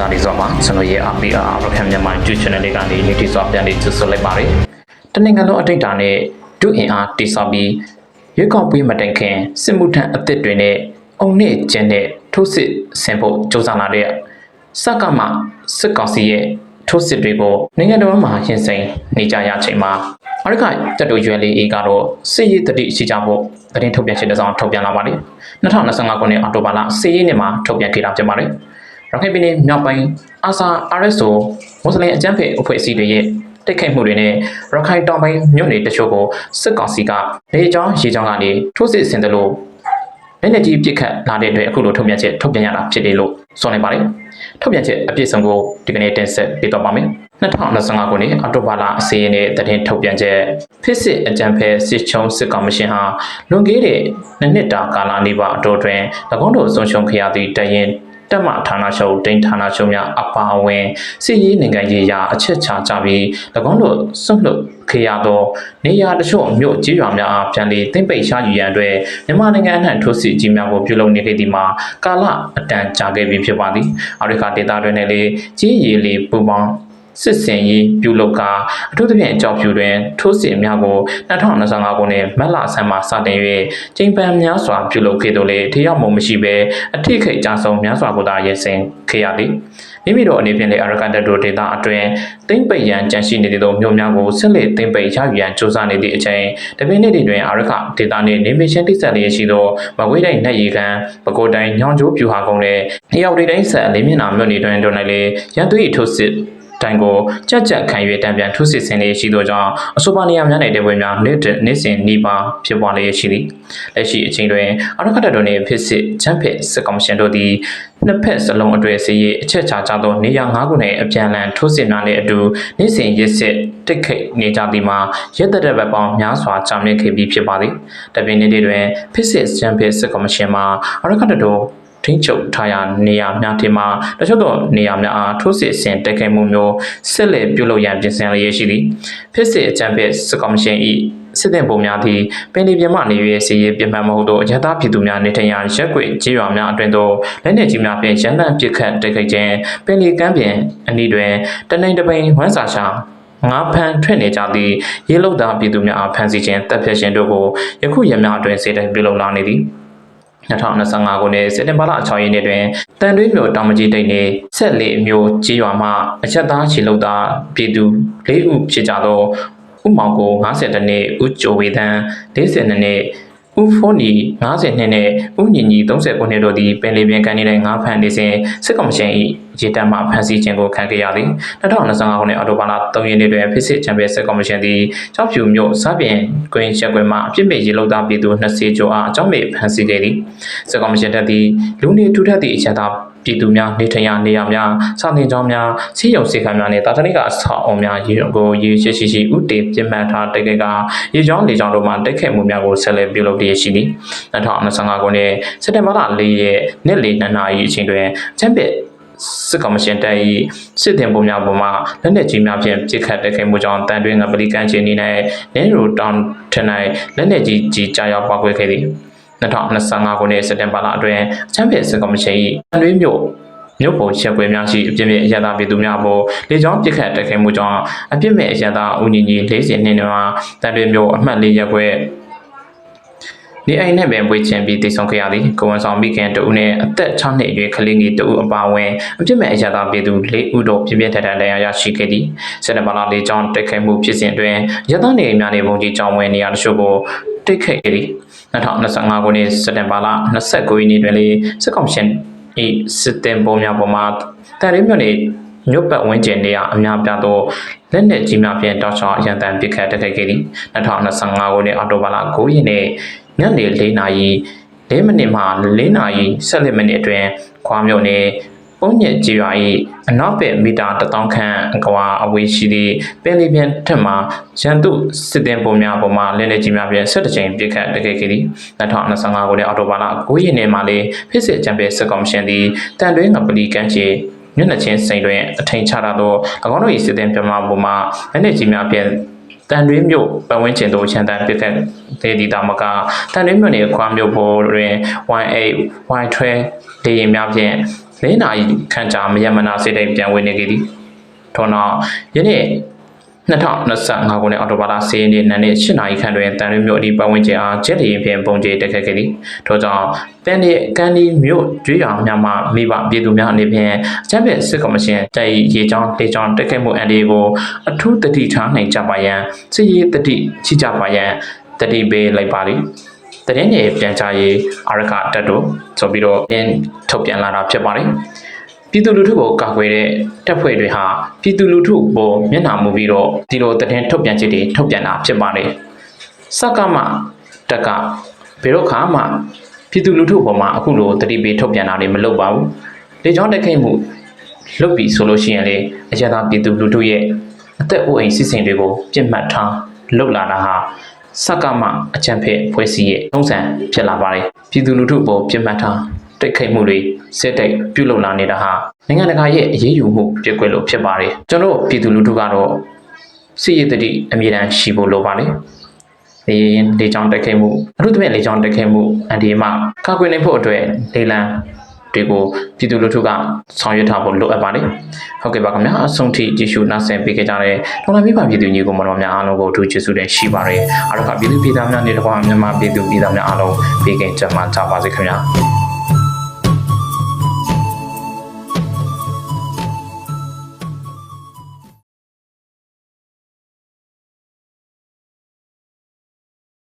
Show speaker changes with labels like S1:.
S1: သားလေးစွာမှာကျွန်တော်ရဲ့ RPR ရခိုင်မြန်မာ YouTube channel လေးကနေနေတိစွာပြန်လေးကြိုဆိုလိုက်ပါတယ်။တနင်္ဂနွေလုံးအတိတ်တာနဲ့ဒုအင်အားတိစောက်ပြီးရွေးကောက်ပွဲမတိုင်ခင်စစ်မှုထမ်းအသစ်တွေနဲ့အုံနဲ့ကျင်းတဲ့ထိုးစစ်ဆင်ဖို့ကြိုးစားလာတဲ့စက်ကမှစစ်ကောင်စီရဲ့ထိုးစစ်တွေကိုနိုင်ငံတော်မှာရင်ဆိုင်နေကြရချိန်မှာအရကတက်တူရွယ်လေးအေးကတော့စစ်ရေးတတိရှိကြဖို့သတင်းထုတ်ပြန်ချက်တစ်စောင်ထုတ်ပြန်လာပါတယ်။2025ခုနှစ်အောက်တိုဘာလစစ်ရေးနှစ်မှာထုတ်ပြန်ခဲ့တာဖြစ်ပါတယ်။ ရခိုင်ပြည်နယ်မြောက်ပိုင်းအာဆာ RSO မွတ်စလင်အကြမ်းဖက်အဖွဲ့အစည်းတွေရဲ့တိုက်ခိုက်မှုတွေနဲ့ရခိုင်တောင်ပိုင်းမြို့နယ်တချို့ကိုစစ်ကောင်စီကနေကြောင်းရေကြောင်းကနေထိုးစစ်ဆင်တယ်လို့လက်နက်ကြီးပစ်ခတ်လာတဲ့အတွက်အခုလိုထုတ်ပြန်ချက်ထုတ်ပြန်ရတာဖြစ်တယ်လို့ဆိုနေပါတယ်။ထုတ်ပြန်ချက်အပြည့်အစုံကိုဒီကနေ့တင်ဆက်ပေးတော့ပါမယ်။2025ခုနှစ်အောက်တိုဘာလအစည်းအဝေးနဲ့တည်ထုတ်ပြန်ချက်ဖြစ်စစ်အကြံဖဲစစ်ချုံစစ်ကော်မရှင်ဟာလွန်ခဲ့တဲ့နှစ်နှစ်တာကာလနေပါအတော်တွင်၎င်းတို့ဆုံးရှုံးခဲ့ရသည့်တရင် တက်မှဌာနချုပ်ဒိန်းဌာနချုပ်များအပါအဝင်စစ်ရေးနိုင်ငံရေးရာအချက်ချကြပြီး၎င်းတို့စွန့်လွတ်ခေရသောနေရာတချို့မြို့ကြီးရွာများအားပြန်လည်သိမ့်ပိတ်ရှားယူရန်အတွက်မြန်မာနိုင်ငံအနှံ့ထိုးစစ်ကြီးများကိုပြုလုပ်နေခဲ့သည်မှာကာလအတန်ကြာခဲ့ပြီဖြစ်ပါသည်အာရိကဒေတာတွင်လည်းကြီးရည်လေးပူပေါင်း စစ်စင်ရေးပြုလုပ်ကာအထူးသဖြင့်ကြောက်ဖြူတွင်ထိုးစစ်များကို2025ခုနှစ်မတ်လဆန်းမှစတင်၍ချိန်ပန်များစွာပြုလုပ်ခဲ့သို့လေထရောက်မှုမရှိဘဲအထိခိတ်ကြဆုံးများစွာကိုသာရည်စင်ခဲ့ရသည်မိမိတို့အနေဖြင့်လည်းအရကတက်တို့ဒေတာအတွင်တိမ့်ပိတ်ရန်ကြန့်ရှိနေသည့်မြို့များကိုဆက်လက်တိမ့်ပိတ်ရယူရန်စ조사နေသည့်အချိန်တပင်းနေ့တွင်အရကဒေတာနှင့်နေမရှင်တိဆက်လျက်ရှိသောမကွေးတိုင်းနှက်ရီကန်ပကိုးတိုင်းညောင်ကျိုးပြူဟာကုန်းနဲ့တရောက်ဒီတိုင်းဆက်လေးမျက်နှာမြို့နယ်တွင်တို့၌လည်းရန်သူ၏ထိုးစစ် တိုင်ကိုကြက်ကြက်ခံ၍တံပြန်ထုစစ်ဆင်လျက်ရှိသောကြောင့်အဆိုပါနေရာများ၌တပွဲများနေ့နေ့စဉ်နှီးပါဖြစ်ပွားလျက်ရှိသည်လက်ရှိအချိန်တွင်အရခတ်တော်နှင့်ဖြစ်စစ်ချမ်းဖက်စစ်ကောင်ရှင်တို့သည်နှစ်ဖက်စလုံးအတွေ့အစီရေးအချက်ချကြသောနေရာ၅ခုနှင့်အပြန်အလှန်ထိုးစစ်များနှင့်အတူနေ့စဉ်ရစ်စစ်တိတ်ခိတ်နေကြသည်မှာရက်သက်တဲ့ဘက်ပေါင်းများစွာကြာမြင့်ခဲ့ပြီးဖြစ်ပါသည်တပင်နေ့တွင်ဖြစ်စစ်ချမ်းဖက်စစ်ကောင်ရှင်မှအရခတ်တော် ထိန်းချုပ်ထားရာနေရာများထင်မှာတချို့သောနေရာများအားထိုးစစ်ဆင်တိုက်ခိုက်မှုမျိုးဆက်လက်ပြုလုပ်ရန်ပြင်ဆင်လျက်ရှိသည်ဖြစ်စစ်အကြံဖက်စကော်မရှင်၏စစ်တဲ့ပုံများသည်ပင်ဒီပြမနေ၍စီရေးပြမှန်မဟုတ်သောအကြမ်းသားပြည်သူများနေထိုင်ရာရက်ွက်ကြေးရွာများအတွင်သို့လက်နက်ကြီးများဖြင့်ရန်တမ်းပစ်ခတ်တိုက်ခိုက်ခြင်းပင်လီကမ်းပြင်အနီးတွင်တနိန်တပိန်ဝမ်းစာရှာငါဖန်ထွက်နေကြသည့်ရေလုတ်သားပြည်သူများအားဖမ်းဆီးခြင်းတပ်ဖြတ်ခြင်းတို့ကိုယခုရများအတွင်စေတပြုလုပ်လာနေသည် 2025ခုနှစ်စက်တင်ဘာလ6ရက်နေ့တွင်တန်တွင်းမြို့တောင်မကြီးတိတ်နေဆက်လေမြို့ကြီးရွာမှအချက်သားခြေလုတ်သားပြည်သူ၄ဦးဖြစ်ကြသောဥမောင်ကို50တနှစ်ဦးကျော်ဝေသန်း40နှစ် ဦးဖိုးနီ90နှစ်နဲ့ဦးညီညီ30ခုနှစ်တို့သည်ပင်လီပြင်ကန်နေတဲ့ငါးဖန်နေစဉ်စစ်ကောင်ရှင်၏ရေတံမှဖမ်းဆီးခြင်းကိုခံခဲ့ရသည်2025ခုနှစ်အောက်တိုဘာလ3ရက်နေ့တွင်ဖိစစ်ချန်ပီယံစစ်ကောင်ရှင်သည်ကြောက်ဖြူမြို့စပြင်ကွင်းရက်ကွင်းမှအပြစ်မဲ့ရေလုံသားပြည်သူ20ကျော်အားအကြောင်းမဲ့ဖမ်းဆီးခဲ့သည်စစ်ကောင်ရှင်တပ်သည်လူနေထူထပ်သည့်အချက်သား ပြည်သူများနေထိုင်ရာနေရာများစာသင်ကျောင်းများစီးရုံစေခံများနဲ့တာတနိကအဆောက်အအုံများရေကိုရေရှိရှိရှိဥတည်ပြင်မှန်ထားတိုက်ခိုက်ကရေကျောင်းလေကျောင်းတို့မှတိုက်ခိုက်မှုများကိုဆက်လက်ပြုလုပ်တည်ရှိသည်2025ခုနှစ်စက်တင်ဘာလ4ရက်နေ့လယ်2နာရီအချိန်တွင်ချမ်ပီယံစစ်ကောင်ရှင်တပ်၏စစ်တင်ပုံများပေါ်မှလက်နက်ကြီးများဖြင့်ပစ်ခတ်တိုက်ခိုက်မှုကြောင့်တန်တွင်းကပလီကန်ချင်းနေ၌နင်းရိုတောင်ထ၌လက်နက်ကြီးကြီးကြားရောက်ပေါက်ကွဲခဲ့သည် 2025ခုနှစ်စက်တင်ဘာလအတွင်းအချမ်းဖက်စစ်ကောင်ရှင်၏တန်တွင်းမြို့မြို့ပေါ်ချက်ပွဲများရှိအပြစ်မဲ့အရသာပြည်သူများပေါ်လေကြောင်းပစ်ခတ်တိုက်ခိုက်မှုကြောင့်အပြစ်မဲ့အရသာဦးညီညီ40နှစ်နှင့်တန်တွင်းမြို့အမှတ်၄ရပ်ကွက်ဒီအိမ်နဲ့ပဲပွေးချင်ပြီးတည်ဆုံခဲ့ရသည်ကိုဝန်ဆောင်မိခင်တဦးနဲ့အသက်6နှစ်အရွယ်ကလေးငယ်တဦးအပါအဝင်အပြစ်မဲ့အရသာပြည်သူ၄ဦးတို့ပြင်းပြထန်ထန်တရားရရှိခဲ့သည်စက်တဘာလ၄ကျောင်းတိုက်ခိုက်မှုဖြစ်စဉ်တွင်ရသနေအိမ်များနေပုံကြီးကျောင်းဝင်နေရာတချို့ကို တိတ်ခဲ့သည်2025ခုနှစ်စက်တင်ဘာလ29ရက်နေ့တွင်လေစစ်ကောင်ရှင်ဤစစ်တင်ပုံများပေါ်မှာတန်ရီမြို့နယ်မြို့ပတ်ဝန်းကျင်နေရာအများပြားသောလက်နက်ကြီးများဖြင့်တောက်ချောင်းအရန်တန်ပစ်ခတ်တိုက်ခိုက်ခဲ့သည်2025ခုနှစ်အောက်တိုဘာလ9ရက်နေ့ညနေ4နာရီ4မိနစ်မှ4နာရီ17မိနစ်အတွင်းခွားမြို့နယ် ပုံညက်ကြီးရွာ၏အနောက်ဘက်မီတာ1000ခန့်အကွာအဝေးရှိသည့်ပင်လီပြန်ထက်မှရန်သူစစ်တင်ပုံများပေါ်မှလက်လက်ကြီးများဖြင့်ဆက်တကြိမ်ပြစ်ခတ်တိုက်ခိုက်ခဲ့သည်2025ခုနှစ်အောက်တိုဘာလ9ရက်နေ့မှာလေဖြစ်စစ်ချန်ပီယံစစ်ကော်မရှင်သည်တန်တွင်းငပလီကန်ချေမျက်နှာချင်းစိန်တွင်အထင်ချတာသော၎င်းတို့၏စစ်တင်ပြမပေါ်မှလက်လက်ကြီးများဖြင့်တန်တွင်းမြို့ပတ်ဝန်းကျင်သို့ခြံတန်းပြစ်ခတ်သေးသည်တာမကတန်တွင်းမြို့နယ်ခွာမြို့ပေါ်တွင် Y8 Y12 လေယာဉ်များဖြင့် ၄နာရီခန့်ကြာမယမနာစိတ်တိုင်းပြန်ဝင်နေခဲ့သည်ထို့နောက်ယနေ့2025ခုနှစ်အောက်တိုဘာလ10ရက်နေ့နံနက်8နာရီခန့်တွင်တန်ရွေမြို့အဒီပတ်ဝန်းကျင်အားဂျက်လီရင်ဖြင့်ပုံကျဲတက်ခတ်ခဲ့သည်ထို့ကြောင့်တန်ဒီကန်ဒီမြို့ကျွေးရွာများမှမိဘပြည်သူများအနေဖြင့်အကြမ်းဖက်စစ်ကော်မရှင်တိုက်ရေချောင်းတေချောင်းတက်ခတ်မှုအန်ဒီကိုအထူးတတိထားနိုင်ကြပါရန်စစ်ရေးတတိချိကြပါရန်တတိပေးလိုက်ပါသည် တရင်ရဲ့ပြန်ချရေးအာရကတက်တို့ဆိုပြီးတော့အင်းထုတ်ပြန်လာတာဖြစ်ပါတယ်ပြည်သူလူထုကိုကာကွယ်တဲ့တပ်ဖွဲ့တွေဟာပြည်သူလူထုကိုမျက်နှာမူပြီးတော့ဒီလိုတရင်ထုတ်ပြန်ချက်တွေထုတ်ပြန်တာဖြစ်ပါတယ်စကမတက်ကဘယ်တော့ခါမှပြည်သူလူထုပေါ်မှာအခုလိုတတိပေးထုတ်ပြန်တာတွေမလုပ်ပါဘူးလေကြောင်းတက်ခိတ်မှုလုပ်ပြီဆိုလို့ရှိရင်လေအရသာပြည်သူလူထုရဲ့အသက်အိုးအိမ်စီစဉ်တွေကိုပြစ်မှတ်ထားလှုပ်လာတာဟာ စကမအချမ်းဖက်ဖွဲ့စည်းရဲ့ထုံးစံဖြစ်လာပါတယ်ပြည်သူလူထုပေါ်ပြစ်မှတ်ထားတိုက်ခိုက်မှုတွေစစ်တိုက်ပြုလုပ်လာနေတာဟာနိုင်ငံတကာရဲ့အရေးယူမှုပြစ်ကွက်လို့ဖြစ်ပါတယ်ကျွန်တော်တို့ပြည်သူလူထုကတော့စစ်ရေးတတိအမြဲတမ်းရှိဖို့လိုပါတယ်လေရင်လေချောင်းတက်ခဲ့မှုအထူးသဖြင့်လေချောင်းတက်ခဲ့မှုအန်ဒီမကာကွယ်နိုင်ဖို့အတွက်လေလံ တွေကိုပြည်သူလူထုကဆောင်ရွက်ထားဖို့လိုအပ်ပါတယ်ဟုတ်ကဲ့ပါခင်ဗျာအဆုံးထိကြည့်ရှုနားဆင်ပေးကြတဲ့ဒေါ်လာမိဘပြည်သူညီကိုမတော်များအားလုံးကိုအထူးကျေးဇူးတင်ရှိပါတယ်အားလုံးကပြည်သူပြည်သားများနေတကွာမြန်မာပြည်သူပြည်သားများအားလုံးပေးကင်ကြမှာကြပါစေခင်ဗျာ